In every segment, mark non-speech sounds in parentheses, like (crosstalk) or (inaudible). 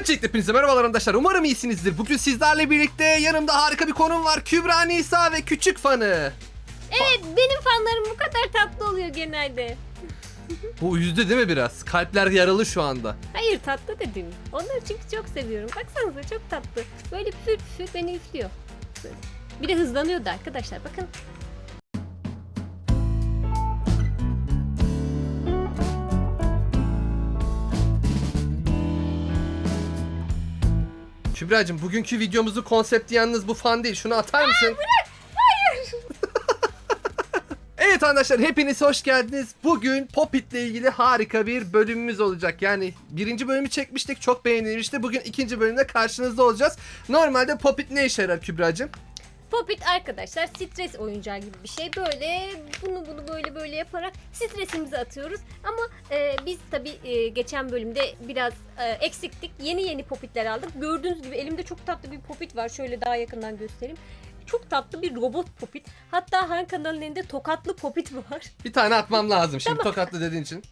Öncelikle hepinize merhabalar arkadaşlar. Umarım iyisinizdir. Bugün sizlerle birlikte yanımda harika bir konum var. Kübra Nisa ve Küçük Fanı. Evet benim fanlarım bu kadar tatlı oluyor genelde. Bu üzdü değil mi biraz? Kalpler yaralı şu anda. Hayır tatlı dedim. Onları çünkü çok seviyorum. Baksanıza çok tatlı. Böyle püfür püfür beni üflüyor. Böyle. Bir de hızlanıyordu arkadaşlar bakın. Kübra'cığım bugünkü videomuzun konsepti yalnız bu fan değil. Şunu atar mısın? Hayır. (laughs) Evet arkadaşlar hepiniz hoş geldiniz. Bugün Popit'le ilgili harika bir bölümümüz olacak. Yani birinci bölümü çekmiştik çok beğenilmişti. Bugün ikinci bölümde karşınızda olacağız. Normalde Popit ne işe yarar Kübra'cığım? Popit arkadaşlar stres oyuncağı gibi bir şey. Böyle bunu bunu böyle böyle yaparak stresimizi atıyoruz. Ama e, biz tabii e, geçen bölümde biraz e, eksiktik. Yeni yeni popitler aldık. Gördüğünüz gibi elimde çok tatlı bir popit var. Şöyle daha yakından göstereyim. Çok tatlı bir robot popit. Hatta Han kanalının elinde tokatlı popit (laughs) var. Bir tane atmam lazım şimdi tokatlı dediğin için.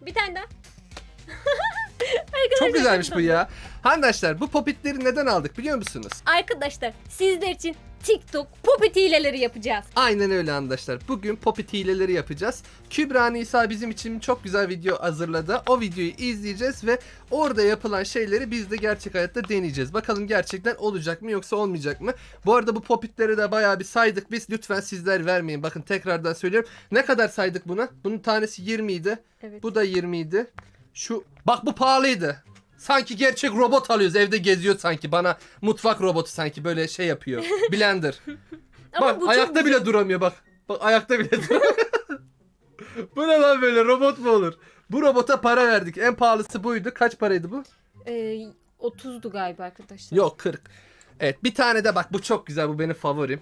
Bir tane daha. Çok güzelmiş bu ya. Arkadaşlar bu popitleri neden aldık biliyor musunuz? Arkadaşlar sizler için TikTok popit hileleri yapacağız. Aynen öyle arkadaşlar. Bugün popit hileleri yapacağız. Kübra Nisa bizim için çok güzel video hazırladı. O videoyu izleyeceğiz ve orada yapılan şeyleri biz de gerçek hayatta deneyeceğiz. Bakalım gerçekten olacak mı yoksa olmayacak mı? Bu arada bu popitleri de bayağı bir saydık biz. Lütfen sizler vermeyin. Bakın tekrardan söylüyorum. Ne kadar saydık buna? Bunun tanesi 20 idi. Evet. Bu da 20 idi. Şu bak bu pahalıydı. Sanki gerçek robot alıyoruz. Evde geziyor sanki. Bana mutfak robotu sanki böyle şey yapıyor. (laughs) Blender. Bak ayakta bile duramıyor bak. Bak ayakta bile duramıyor. (laughs) bu ne lan böyle robot mu olur? Bu robota para verdik. En pahalısı buydu. Kaç paraydı bu? Ee, 30'du galiba arkadaşlar. Yok 40. Evet bir tane de bak bu çok güzel. Bu benim favorim.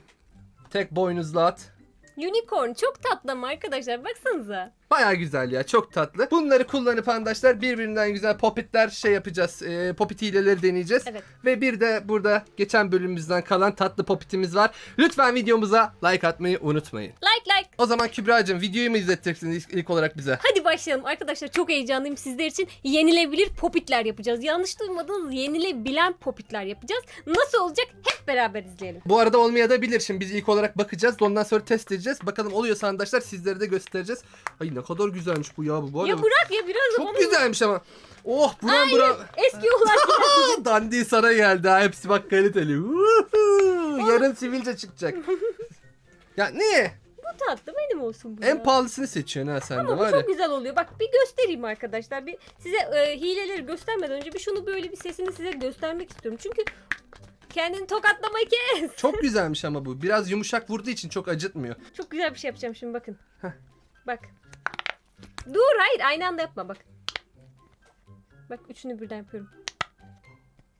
Tek boynuzlu at. Unicorn çok tatlı ama arkadaşlar baksanıza. Baya güzel ya çok tatlı. Bunları kullanıp arkadaşlar birbirinden güzel popitler şey yapacağız. E, popit hileleri deneyeceğiz. Evet. Ve bir de burada geçen bölümümüzden kalan tatlı popitimiz var. Lütfen videomuza like atmayı unutmayın. Like like. O zaman Kübra'cığım videoyu mu izleteceksiniz ilk, ilk olarak bize? Hadi başlayalım arkadaşlar çok heyecanlıyım sizler için yenilebilir popitler yapacağız. Yanlış duymadınız yenilebilen popitler yapacağız. Nasıl olacak hep beraber izleyelim. Bu arada olmaya da bilir. Şimdi biz ilk olarak bakacağız. Ondan sonra test edeceğiz. Bakalım oluyorsa arkadaşlar sizlere de göstereceğiz. Ay ne kadar güzelmiş bu ya bu. bu Ya arada- bırak ya biraz da Çok bana- güzelmiş ama. Oh buram buram. Eski Aa, (laughs) Dandiği sana geldi ha. Hepsi bak kaliteli. Yarın sivilce çıkacak. ya niye? bu tatlı benim olsun bu En ya. pahalısını seçiyorsun ha sen de Ama bu var ya. çok güzel oluyor. Bak bir göstereyim arkadaşlar. Bir size e, hileleri göstermeden önce bir şunu böyle bir sesini size göstermek istiyorum. Çünkü kendini tokatlamayı kes. Çok (laughs) güzelmiş ama bu. Biraz yumuşak vurduğu için çok acıtmıyor. Çok güzel bir şey yapacağım şimdi bakın. Bak. Dur hayır aynı anda yapma bak. Bak üçünü birden yapıyorum.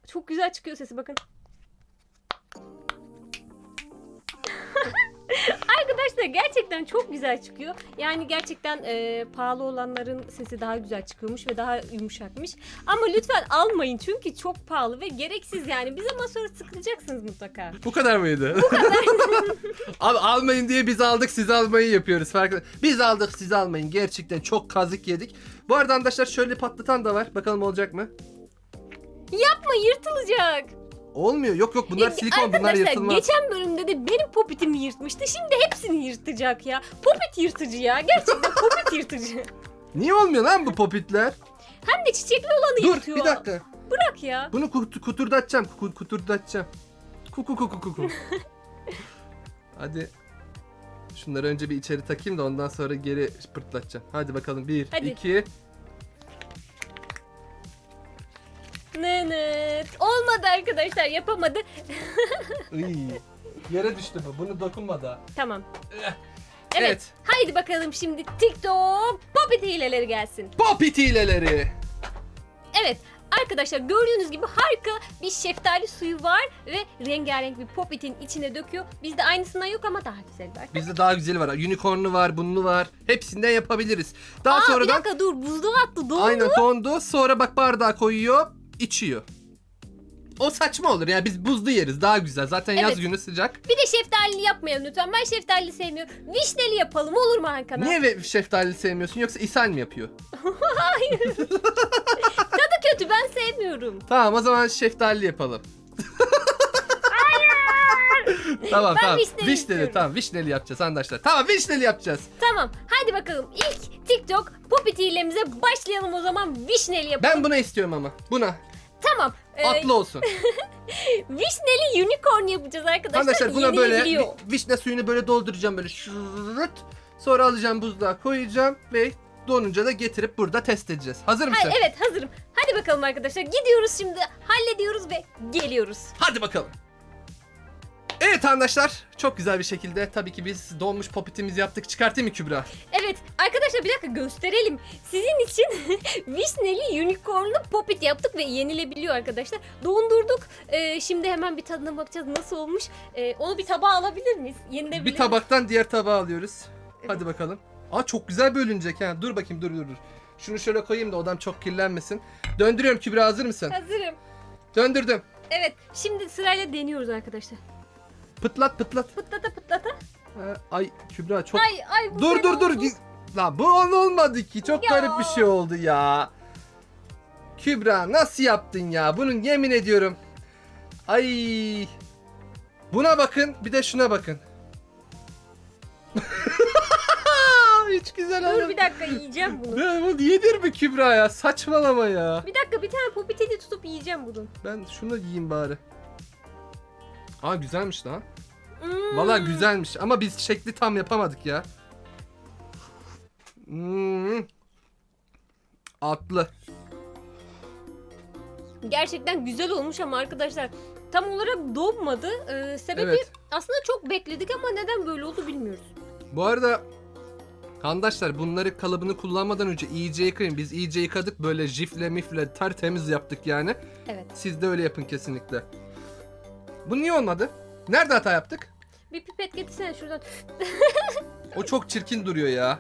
Çok güzel çıkıyor sesi bakın. Arkadaşlar gerçekten çok güzel çıkıyor. Yani gerçekten e, pahalı olanların sesi daha güzel çıkıyormuş ve daha yumuşakmış. Ama lütfen almayın çünkü çok pahalı ve gereksiz yani. Bir zaman sonra sıkılacaksınız mutlaka. Bu kadar mıydı? Bu kadar. (laughs) Abi almayın diye biz aldık siz almayın yapıyoruz. Farklı. Biz aldık siz almayın. Gerçekten çok kazık yedik. Bu arada arkadaşlar şöyle patlatan da var. Bakalım olacak mı? Yapma yırtılacak. Olmuyor. Yok yok bunlar E, silikon bunlar Arkadaşlar yırtılmaz. geçen bölümde de benim popitimi yırtmıştı. Şimdi hepsini yırtacak ya. Popit yırtıcı ya. Gerçekten (laughs) popit yırtıcı. Niye olmuyor lan bu popitler? Hem de çiçekli olanı Dur yırtıyor. bir dakika. Bırak ya. Bunu kut- kuturdatacağım. Ku- Kuturdatacağım. Kuku kuku kuku. (laughs) Hadi. Şunları önce bir içeri takayım da ondan sonra geri pırtlatacağım. Hadi bakalım. Bir, Hadi. iki. Nınıt. Olmadı arkadaşlar yapamadı. (laughs) Iy. Yere düştü bu. Bunu dokunma daha. Tamam. Evet. Evet. Haydi bakalım şimdi TikTok popit hileleri gelsin. Popit hileleri. Evet. Arkadaşlar gördüğünüz gibi harika bir şeftali suyu var ve rengarenk bir popitin içine döküyor. Bizde aynısından yok ama daha güzel var. Bizde daha güzeli var. Unicorn'lu var, bunlu var. Hepsinden yapabiliriz. Daha Aa bir sonradan dakika dur buzluğa attı dondu. aynen dondu. Sonra bak bardağa koyuyor, içiyor. O saçma olur yani biz buzlu yeriz daha güzel. Zaten yaz Evet. günü sıcak. Bir de şeftalili yapmayalım lütfen. Ben şeftalili sevmiyorum. Vişneli yapalım olur mu Hakan? Niye ve şeftali sevmiyorsun yoksa ishal mi yapıyor? (laughs) Tadı kötü ben sevmiyorum. Tamam o zaman şeftali yapalım. tamam Ben tamam. vişneli istiyorum. tamam vişneli yapacağız arkadaşlar. Tamam vişneli yapacağız. Tamam hadi bakalım ilk TikTok popit hilemize başlayalım o zaman vişneli yapalım. Ben buna istiyorum ama. Buna. Tamam. e, Atlı olsun. (laughs) vişneli unicorn yapacağız arkadaşlar. Arkadaşlar buna böyle vi- vişne suyunu böyle dolduracağım böyle şırırt. Sonra alacağım buzluğa koyacağım ve donunca da getirip burada test edeceğiz. Hazır mısın? Ay, evet hazırım. Hadi bakalım arkadaşlar gidiyoruz şimdi hallediyoruz ve geliyoruz. Hadi bakalım. Evet arkadaşlar çok güzel bir şekilde tabii ki biz donmuş popitimizi yaptık. Çıkartayım mı Kübra? Evet arkadaşlar bir dakika gösterelim. Sizin için (laughs) vişneli unicornlu popit yaptık ve yenilebiliyor arkadaşlar. Dondurduk. Ee, şimdi hemen bir tadına bakacağız nasıl olmuş. Ee, onu bir tabağa alabilir miyiz? Yenilebilir Bir tabaktan diğer tabağa alıyoruz. Hadi bakalım. Aa çok güzel bölünecek ha. Dur bakayım dur dur dur. Şunu şöyle koyayım da odam çok kirlenmesin. Döndürüyorum Kübra hazır mısın? Hazırım. Döndürdüm. Evet şimdi sırayla deniyoruz arkadaşlar. Pıtlat pıtlat. Pıtlata pıtlata. Ha, ay Kübra çok... Ay ay bu dur fena dur dur. oldu. Lan bu on olmadı ki. Çok Ya. garip bir şey oldu ya. Kübra nasıl yaptın ya? Bunun yemin ediyorum. Ay. Buna bakın bir de şuna bakın. (laughs) Hiç güzel Dur olmadı. bir dakika yiyeceğim bunu. Ne bu yedir mi Kübra ya? Saçmalama ya. Bir dakika bir tane popiteli tutup yiyeceğim bunu. Ben şunu yiyeyim bari. Aa güzelmiş lan. Hmm. Valla güzelmiş ama biz şekli tam yapamadık ya. Hmm. Atlı. Gerçekten güzel olmuş ama arkadaşlar tam olarak donmadı. Ee, sebebi Evet. aslında çok bekledik ama neden böyle oldu bilmiyoruz. Bu arada Arkadaşlar bunları kalıbını kullanmadan önce iyice yıkayın. Biz iyice yıkadık böyle jifle mifle tertemiz yaptık yani. Evet. Siz de öyle yapın kesinlikle. Bu niye olmadı? Nerede hata yaptık? Bir pipet getirsene şuradan. (laughs) O çok çirkin duruyor ya.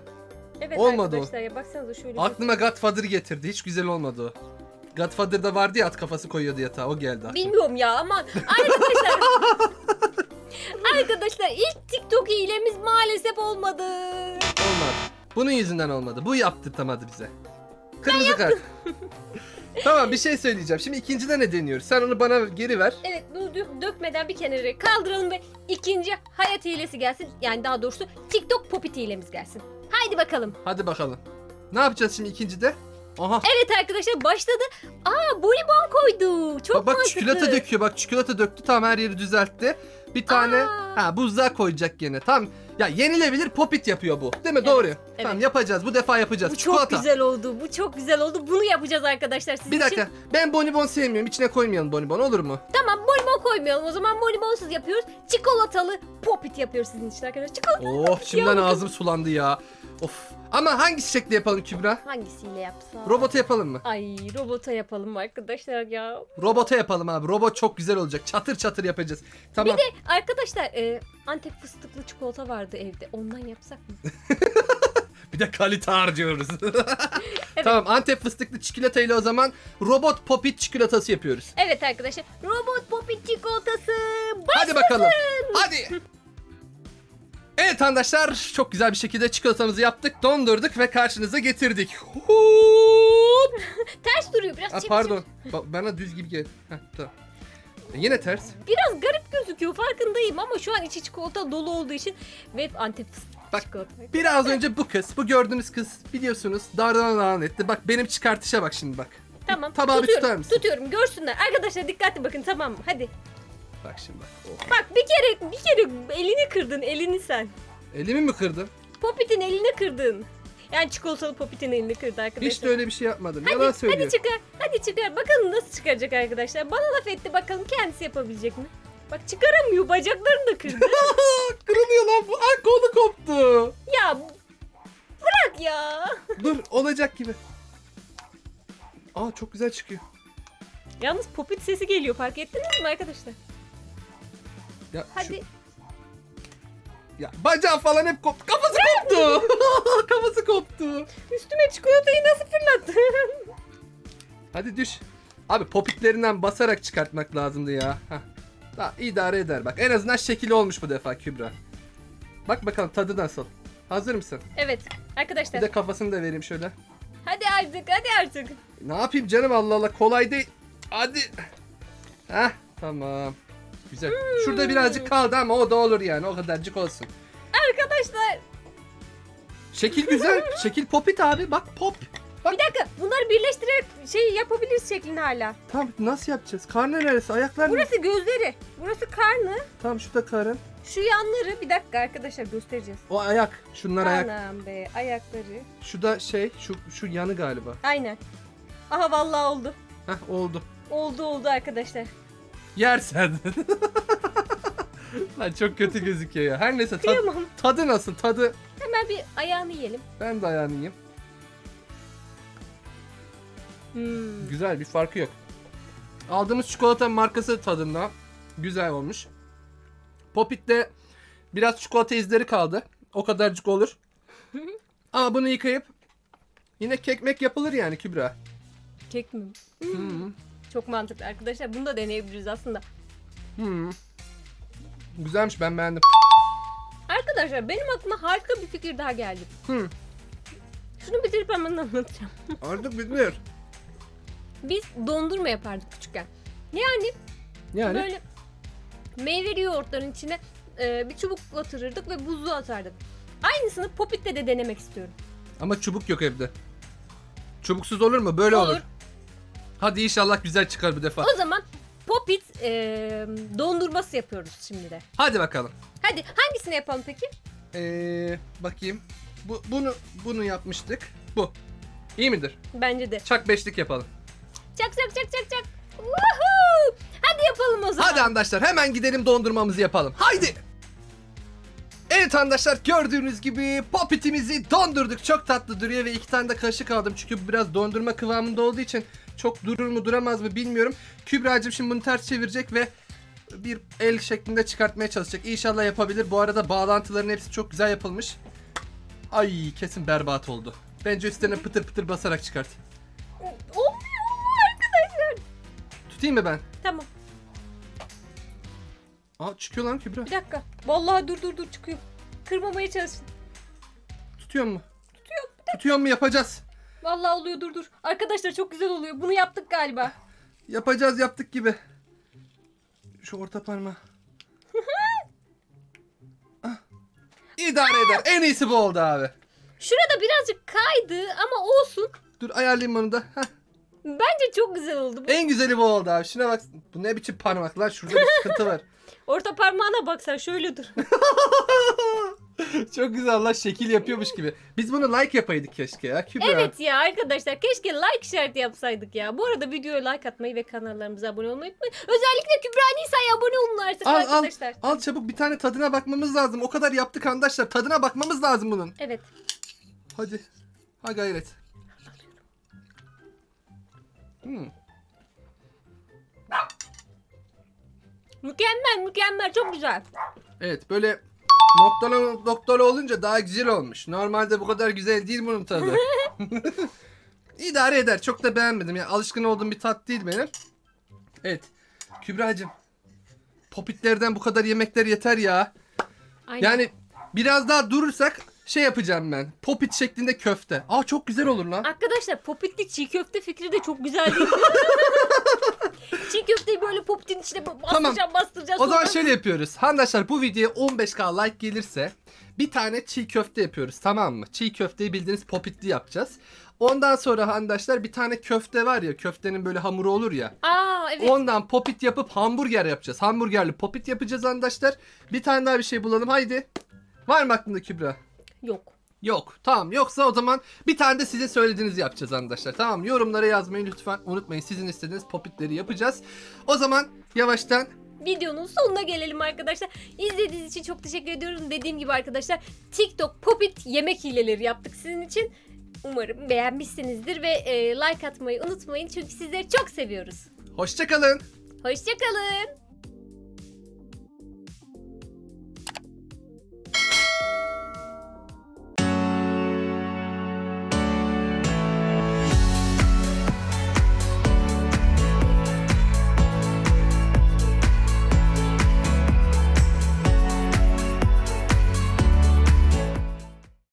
Evet Olmadı o. arkadaşlar ya baksanıza şöyle. Aklıma Godfather getirdi. Hiç güzel olmadı o. Godfather'da vardı ya at kafası koyuyordu yatağa. O geldi aklıma. Bilmiyorum ya ama arkadaşlar. (laughs) arkadaşlar ilk TikTok hilemiz maalesef olmadı. Olmadı. Bunun yüzünden olmadı. Bu yaptırtamadı bize. Kırmızı kart. (laughs) tamam bir şey söyleyeceğim. Şimdi ikincide ne deniyoruz? Sen onu bana geri ver. Evet bunu dö- dökmeden bir kenara kaldıralım ve ikinci hayat hilesi gelsin. Yani daha doğrusu TikTok popit hilemiz gelsin. Haydi bakalım. Hadi bakalım. Ne yapacağız şimdi ikincide? Aha. Evet arkadaşlar başladı. Aa bonibon koydu. Çok bak, bak mantıklı. çikolata döküyor. Bak çikolata döktü. Tam her yeri düzeltti. Bir tane Aa. ha buzluğa koyacak gene. Tam ya yenilebilir popit yapıyor bu. Değil mi? Doğru. Tamam yapacağız. Bu defa yapacağız. Bu çok çikolata. güzel oldu. Bu çok güzel oldu. Bunu yapacağız arkadaşlar sizin Bir dakika. için. Ben bonibon sevmiyorum. İçine koymayalım bonibon olur mu? Tamam bonibon koymayalım. O zaman bonibonsuz yapıyoruz. Çikolatalı popit yapıyoruz sizin için arkadaşlar. Çikolata Oh şimdiden ya. ağzım sulandı ya. Of. Ama hangi şekli yapalım Kübra? hangisiyle yapsam? Robota yapalım mı? Ay robota yapalım arkadaşlar ya. Robota yapalım abi. Robot çok güzel olacak. Çatır çatır yapacağız. Tamam. Arkadaşlar e, Antep fıstıklı çikolata vardı evde. Ondan yapsak mı? (laughs) Bir de kalite harcıyoruz. (laughs) Tamam Antep fıstıklı çikolata ile o zaman robot popit çikolatası yapıyoruz. Evet arkadaşlar. Robot popit çikolatası. Hadi bakalım. Hadi. (laughs) Evet arkadaşlar çok güzel bir şekilde çikolatamızı yaptık, dondurduk ve karşınıza getirdik. Hop! (laughs) Ters duruyor biraz. Çevir, pardon. Ba- bana düz gibi gel. Heh, tamam. E, yine ters. Biraz garip gözüküyor farkındayım ama şu an içi çikolata dolu olduğu için ve Antep fıstıklı Bak, çikolata. Biraz önce bu kız, bu gördüğünüz kız biliyorsunuz dardan etti. Bak benim çıkartışa bak şimdi bak. Tamam. Tabağı bir tutuyorum, tutar mısın? Tutuyorum görsünler. Arkadaşlar dikkatli bakın tamam mı? Hadi. Bak şimdi bak. Oh. Bak bir kere bir kere elini kırdın elini sen. Elimi mi kırdın? Popit'in elini kırdın. Yani çikolatalı Popit'in elini kırdı arkadaşlar. Hiç de öyle bir şey yapmadım. Hadi, Yalan söylüyor. hadi çıkar. Hadi çıkar. Bakalım nasıl çıkaracak arkadaşlar. Bana laf etti bakalım kendisi yapabilecek mi? Bak çıkaramıyor. Bacaklarını da kırdı. (laughs) Kırılıyor lan bu. Ay kolu koptu. ya bırak ya. Dur olacak gibi. Aa çok güzel çıkıyor. Yalnız Popit sesi geliyor. Fark ettiniz mi arkadaşlar? Ya, Hadi. şu- ya bacağı falan hep koptu. Kafası (laughs) koptu. Kafası koptu. Üstüme çikolatayı nasıl fırlattın? Hadi düş. Abi popitlerinden basarak çıkartmak lazımdı ya. Hah. Daha idare eder bak. En azından şekil olmuş bu defa Kübra. Bak bakalım tadı nasıl. Hazır mısın? evet Bir arkadaşlar. de kafasını da vereyim şöyle. Hadi artık hadi artık. Ne yapayım canım Allah Allah kolay değil. Hadi. Heh tamam. Güzel. Şurada birazcık kaldı ama o da olur yani o kadarcık olsun. Arkadaşlar Şekil güzel. (laughs) Şekil popit abi bak pop. bir dakika bunları birleştirerek şey yapabiliriz şeklini hala. Tamam nasıl yapacağız? Karnı neresi? Ayaklar mı? Burası gözleri. Burası karnı. Tamam şurada karın. Şu yanları bir dakika arkadaşlar göstereceğiz. O ayak. Şunlar ayak. Anam be ayakları. Şu da şey şu şu yanı galiba. Aynen. Aha vallahi oldu. Heh oldu. Oldu oldu arkadaşlar. Yersen. Lan çok kötü gözüküyor ya. Her neyse tad- Kıyamam. tadı nasıl? Tadı Hemen bir ayağını yiyelim. ben de ayağını yiyeyim. Hmm. Güzel bir farkı yok. Aldığımız çikolata markası tadında. Güzel olmuş. Popit'te biraz çikolata izleri kaldı. O kadarcık olur. (laughs) Ama bunu yıkayıp yine kekmek yapılır yani Kübra. Kek mi? Hmm. Çok mantıklı arkadaşlar. Bunu da deneyebiliriz aslında. Hmm. Güzelmiş ben beğendim. Arkadaşlar benim aklıma harika bir fikir daha geldi. Hmm. Şunu bitirip hemen anlatacağım. (laughs) Artık bilmiyor. Biz dondurma yapardık küçükken. Yani, Yani böyle meyveli yoğurtların içine e, bir çubuk batırırdık ve buzluğa atardık. Aynısını Popit'te de denemek istiyorum. ama çubuk yok evde. Çubuksuz olur mu? Böyle olur. Olur. Hadi inşallah güzel çıkar bu defa. O zaman Popit e, dondurması yapıyoruz şimdi de. Hadi bakalım. Hadi hangisini yapalım peki? Ee, bakayım. Bu, bunu bunu yapmıştık. Bu. İyi midir? Bence de. Çak beşlik yapalım. Çak çak çak çak çak. Woohoo! Hadi yapalım o zaman. Hadi arkadaşlar hemen gidelim dondurmamızı yapalım. Haydi. Evet arkadaşlar gördüğünüz gibi popitimizi dondurduk. Çok tatlı duruyor ve iki tane de kaşık aldım. Çünkü biraz dondurma kıvamında olduğu için çok durur mu duramaz mı bilmiyorum. Kübra'cığım şimdi bunu ters çevirecek ve bir el şeklinde çıkartmaya çalışacak. İnşallah yapabilir. Bu arada bağlantıların hepsi çok güzel yapılmış. Ay kesin berbat oldu. Bence üstlerine pıtır pıtır basarak çıkart. Olmuyor arkadaşlar. Tutayım mı ben? Tamam Aa çıkıyor lan Kübra. bir dakika. Vallahi dur dur dur çıkıyor. Kırmamaya çalışın. Tutuyor mu? Tutuyor. Tutuyor mu yapacağız. Vallahi oluyor dur dur. Arkadaşlar çok güzel oluyor. Bunu yaptık galiba. Yapacağız yaptık gibi. Şu orta parmağı. (laughs) Ah. İdare eder. En iyisi bu oldu abi. Şurada birazcık kaydı ama olsun. Dur ayarlayayım onu da. Heh. Bence çok güzel oldu. bu. En güzeli bu oldu abi. Şuna bak. Bu ne biçim parmak lan? Şurada bir sıkıntı var. (laughs) Orta parmağına bak sen şöyle dur. (laughs) (laughs) Çok güzel Allah şekil yapıyormuş gibi. Biz bunu like yapaydık keşke ya. Kübra. Evet ya arkadaşlar keşke like işareti yapsaydık ya. Bu arada videoya like atmayı ve kanallarımıza abone olmayı unutmayın. Özellikle Kübra Nisa'ya abone olun artık Al al. arkadaşlar. Al çabuk bir tane tadına bakmamız lazım. O kadar yaptık arkadaşlar. Tadına bakmamız lazım bunun. Evet. Hadi. Ha gayret. Hmm. Mükemmel mükemmel çok güzel. Evet böyle noktalı noktalı olunca daha güzel olmuş. Normalde bu kadar güzel değil bunun tadı. (laughs) İdare eder. Çok da beğenmedim. Yani alışkın olduğum bir tat değil benim. Evet. Kübra'cığım. Popitlerden bu kadar yemekler yeter ya. Aynen. Yani biraz daha durursak şey yapacağım ben. Popit şeklinde köfte. Aa çok güzel olur lan. Arkadaşlar popitli çiğ köfte fikri de çok güzel değil mi? (laughs) çiğ köfteyi böyle popitin içine bastıracağım Tamam. bastıracağım. O zaman sonra- şöyle yapıyoruz. Arkadaşlar bu videoya 15k like gelirse bir tane çiğ köfte yapıyoruz tamam mı? Çiğ köfteyi bildiğiniz popitli yapacağız. Ondan sonra arkadaşlar bir tane köfte var ya köftenin böyle hamuru olur ya. Aa evet. Ondan popit yapıp hamburger yapacağız. Hamburgerli popit yapacağız arkadaşlar. Bir tane daha bir şey bulalım haydi. Var mı aklında Kübra? Yok. Yok. Tamam. Yoksa o zaman bir tane de sizin söylediğinizi yapacağız arkadaşlar. Tamam. Yorumlara yazmayı lütfen unutmayın. Sizin istediğiniz popitleri yapacağız. O zaman yavaştan videonun sonuna gelelim arkadaşlar. İzlediğiniz için çok teşekkür ediyorum. Dediğim gibi arkadaşlar TikTok Popit yemek hileleri yaptık sizin için. Umarım beğenmişsinizdir ve e, like atmayı unutmayın çünkü sizleri çok seviyoruz. hoşçakalın. Hoşçakalın.